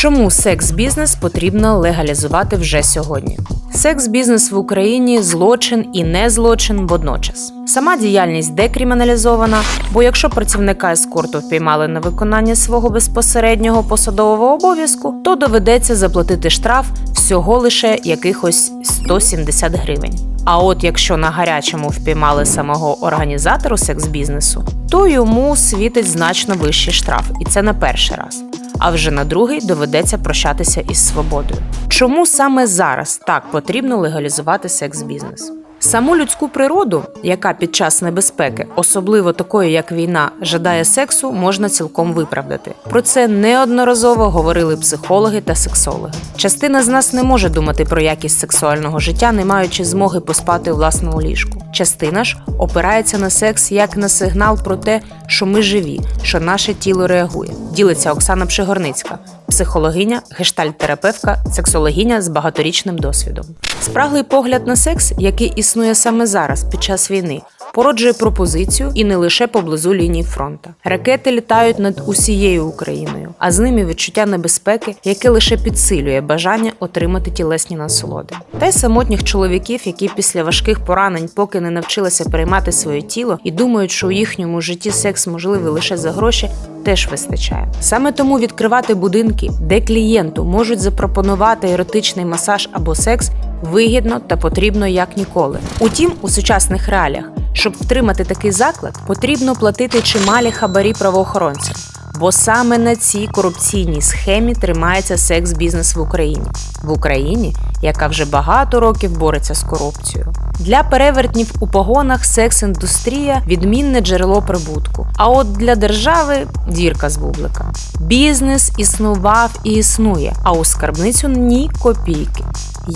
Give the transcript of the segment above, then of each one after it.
Чому секс-бізнес потрібно легалізувати вже сьогодні? Секс-бізнес в Україні злочин і не злочин водночас. Сама діяльність декриміналізована, бо якщо працівника ескорту впіймали на виконання свого безпосереднього посадового обов'язку, то доведеться заплатити штраф всього лише якихось 170 гривень. А от якщо на гарячому впіймали самого організатору секс-бізнесу, то йому світить значно вищий штраф, і це на перший раз. А вже на другий доведеться прощатися із свободою. Чому саме зараз так потрібно легалізувати секс-бізнес? Саму людську природу, яка під час небезпеки, особливо такої як війна, жадає сексу, можна цілком виправдати. Про це неодноразово говорили психологи та сексологи. Частина з нас не може думати про якість сексуального життя, не маючи змоги поспати у власному ліжку. Частина ж опирається на секс як на сигнал про те, що ми живі, що наше тіло реагує. Ділиться Оксана Пшигорницька, психологиня, гештальт-терапевтка, сексологиня з багаторічним досвідом. Спраглий погляд на секс, який існує саме зараз під час війни, породжує пропозицію і не лише поблизу лінії фронта. Ракети літають над усією Україною, а з ними відчуття небезпеки, яке лише підсилює бажання отримати тілесні насолоди. Та й самотніх чоловіків, які після важких поранень поки не навчилися переймати своє тіло і думають, що у їхньому житті секс можливий лише за гроші, теж вистачає. Саме тому відкривати будинки, де клієнту можуть запропонувати еротичний масаж або секс, вигідно та потрібно як ніколи. Утім, у сучасних реаліях, щоб втримати такий заклад, потрібно платити чималі хабарі правоохоронцям. Бо саме на цій корупційній схемі тримається секс-бізнес в Україні, в Україні, яка вже багато років бореться з корупцією. Для перевертнів у погонах секс-індустрія відмінне джерело прибутку. А от для держави дірка з бублика. Бізнес існував і існує, а у скарбницю ні копійки.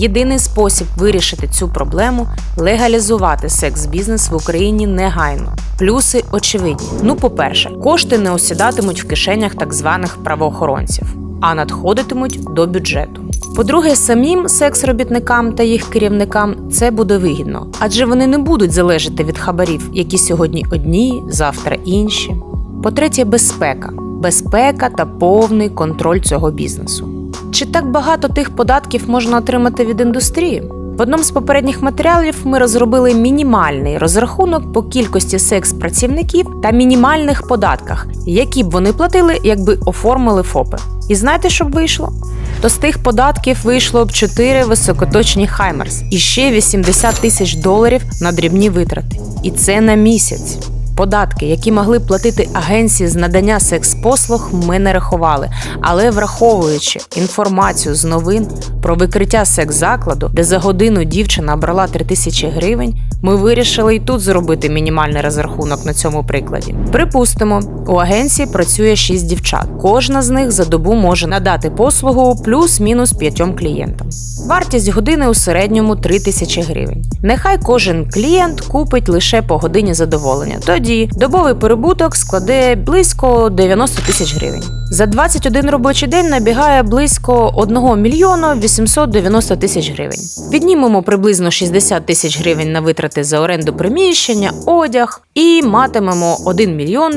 Єдиний спосіб вирішити цю проблему легалізувати секс-бізнес в Україні негайно. Плюси очевидні. Ну, по-перше, кошти не осідатимуть в кишенях так званих правоохоронців, а надходитимуть до бюджету. По-друге, самим секс-робітникам та їх керівникам це буде вигідно, адже вони не будуть залежати від хабарів, які сьогодні одні, завтра інші. По-третє, безпека, безпека та повний контроль цього бізнесу. Чи так багато тих податків можна отримати від індустрії? В одному з попередніх матеріалів ми розробили мінімальний розрахунок по кількості секс-працівників та мінімальних податках, які б вони платили, якби оформили ФОПи. І знаєте, що б вийшло? То з тих податків вийшло б 4 високоточні Хаймерс і ще 80 тисяч доларів на дрібні витрати. І це на місяць. Податки, які могли платити агенції з надання секс-послуг, ми не рахували. Але враховуючи інформацію з новин про викриття секс-закладу, де за годину дівчина брала 3 тисячі гривень, ми вирішили і тут зробити мінімальний розрахунок на цьому прикладі. Припустимо, у агенції працює 6 дівчат. Кожна з них за добу може надати послугу плюс-мінус п'ятьом клієнтам. Вартість години у середньому 3 тисячі гривень. Нехай кожен клієнт купить лише по годині задоволення. Тоді добовий перебуток складе близько 90 тисяч гривень. За 21 робочий день набігає близько 1 мільйона 890 тисяч гривень. Віднімемо приблизно 60 тисяч гривень на витрати за оренду приміщення, одяг і матимемо 1 мільйон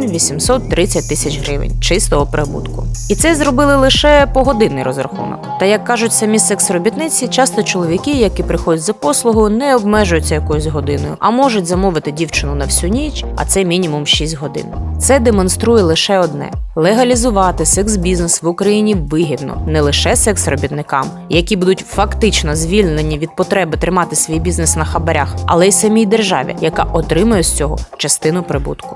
830 тисяч гривень чистого прибутку. І це зробили лише погодинний розрахунок. Та як кажуть самі секс-робітниці, часто чоловіки, які приходять за послугу, не обмежуються якоюсь годиною, а можуть замовити дівчину на всю ніч, а це мінімум 6 годин. Це демонструє лише одне: легалізувати секс-бізнес в Україні вигідно не лише секс-робітникам, які будуть фактично звільнені від потреби тримати свій бізнес на хабарях, але й самій державі, яка отримує з цього частину прибутку.